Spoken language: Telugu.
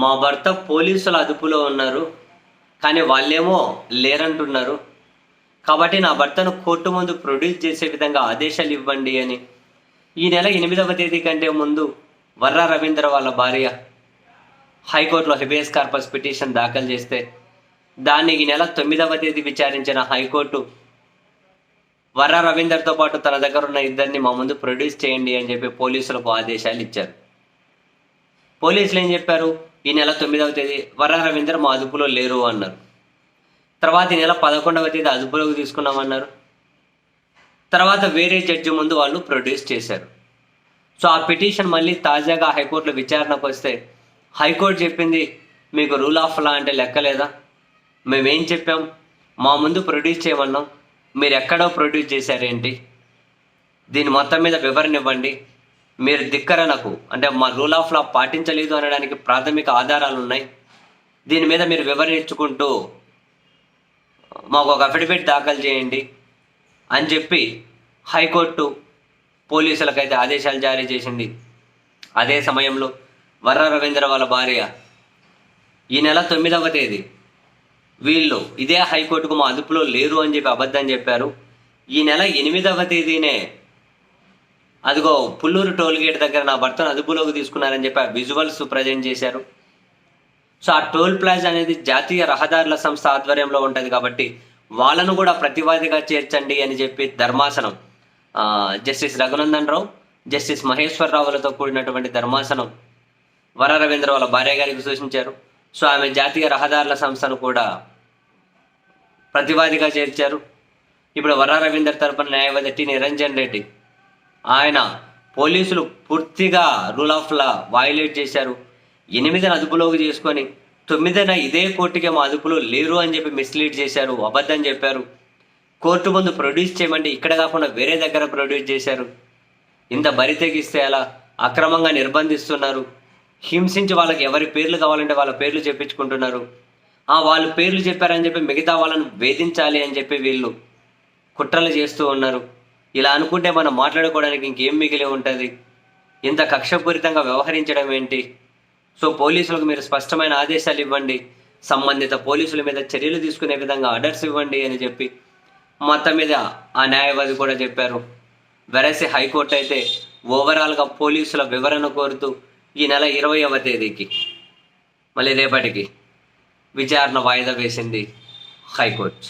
మా భర్త పోలీసుల అదుపులో ఉన్నారు కానీ వాళ్ళేమో లేరంటున్నారు. కాబట్టి నా భర్తను కోర్టు ముందు ప్రొడ్యూస్ చేసే విధంగా ఆదేశాలు ఇవ్వండి అని. ఈ నెల ఎనిమిదవ తేదీ కంటే ముందు వర్రా రవీంద్ర వాళ్ళ భార్య హైకోర్టులో హెబియస్ కార్పస్ పిటిషన్ దాఖలు చేస్తే దాన్ని ఈ నెల తొమ్మిదవ తేదీ విచారించిన హైకోర్టు వర్రా రవీందర్తో పాటు తన దగ్గర ఉన్న ఇద్దరిని మా ముందు ప్రొడ్యూస్ చేయండి అని చెప్పి పోలీసులకు ఆదేశాలు ఇచ్చారు. పోలీసులు ఏం చెప్పారు? ఈ నెల తొమ్మిదవ తేదీ వర్రా రవీందర్ మా అదుపులో లేరు అన్నారు. తర్వాత ఈ నెల పదకొండవ తేదీ అదుపులోకి తీసుకున్నామన్నారు. తర్వాత వేరే జడ్జి ముందు వాళ్ళు ప్రొడ్యూస్ చేశారు. సో ఆ పిటిషన్ మళ్ళీ తాజాగా హైకోర్టులో విచారణకు వస్తే హైకోర్టు చెప్పింది మీకు రూల్ ఆఫ్ లా అంటే లెక్కలేదా మేమేం చెప్పాం? మా ముందు ప్రొడ్యూస్ చేయమన్నాం. మీరు ఎక్కడో ప్రొడ్యూస్ చేశారేంటి? దీని మొత్తం మీద వివరణ ఇవ్వండి. మీరు ధిక్కరణకు అంటే మా రూల్ ఆఫ్ లా పాటించలేదు అనడానికి ప్రాథమిక ఆధారాలు ఉన్నాయి దీని మీద మీరు వివరించుకుంటూ మాకు ఒక అఫిడవిట్ దాఖలు చేయండి అని చెప్పి హైకోర్టు పోలీసులకైతే ఆదేశాలు జారీ చేసింది. అదే సమయంలో వర్ర రవీంద్ర వాళ్ళ భార్య ఈ నెల తొమ్మిదవ తేదీ వీళ్ళు ఇదే హైకోర్టుకు మా అదుపులో లేరు అని చెప్పి అబద్ధం చెప్పారు. ఈ నెల ఎనిమిదవ తేదీనే అదిగో పుల్లూరు టోల్ గేట్ దగ్గర నా భర్తను అదుపులోకి తీసుకున్నారని చెప్పి ఆ విజువల్స్ ప్రజెంట్ చేశారు. సో ఆ టోల్ ప్లాజా అనేది జాతీయ రహదారుల సంస్థ ఆధ్వర్యంలో ఉంటుంది కాబట్టి వాళ్ళను కూడా ప్రతివాదిగా చేర్చండి అని చెప్పి ధర్మాసనం జస్టిస్ రఘునందన్ రావు జస్టిస్ మహేశ్వర్ రావులతో కూడినటువంటి ధర్మాసనం వర రవీంద్ర వాళ్ళ భార్య గారికి సూచించారు. సో ఆమె జాతీయ రహదారుల సంస్థను కూడా ప్రతివాదిగా చేర్చారు. ఇప్పుడు వర రవీందర్ తరపున న్యాయవాది టి. నిరంజన్ రెడ్డి ఆయన పోలీసులు పూర్తిగా రూల్ ఆఫ్ లా వయలేట్ చేశారు. ఎనిమిదిన అదుపులోకి చేసుకొని తొమ్మిదిన ఇదే కోర్టుకి మా అదుపులో లేరు అని చెప్పి మిస్లీడ్ చేశారు అబద్ధం చెప్పారు. కోర్టు ముందు ప్రొడ్యూస్ చేయమంటే ఇక్కడ కాకుండా వేరే దగ్గర ప్రొడ్యూస్ చేశారు. ఇంత బరి తెగిస్తే అలా అక్రమంగా నిర్బంధిస్తున్నారు. హింసించి వాళ్ళకి ఎవరి పేర్లు కావాలంటే వాళ్ళ పేర్లు చెప్పించుకుంటున్నారు. ఆ వాళ్ళు పేర్లు చెప్పారని చెప్పి మిగతా వాళ్ళని వేధించాలి అని చెప్పి వీళ్ళు కుట్రలు చేస్తూ ఉన్నారు. ఇలా అనుకుంటే మనం మాట్లాడుకోవడానికి ఇంకేం మిగిలి ఉంటుంది? ఇంత కక్షపూరితంగా వ్యవహరించడం ఏంటి? సో పోలీసులకు మీరు స్పష్టమైన ఆదేశాలు ఇవ్వండి. సంబంధిత పోలీసుల మీద చర్యలు తీసుకునే విధంగా ఆర్డర్స్ ఇవ్వండి అని చెప్పి మొత్తం మీద ఆ న్యాయవాది కూడా చెప్పారు. వెరసి హైకోర్టు అయితే ఓవరాల్గా పోలీసుల వివరణ కోరుతూ ఈ నెల ఇరవైవ తేదీకి మళ్ళీ రేపటికి విచారణ వాయిదా వేసింది హైకోర్టు.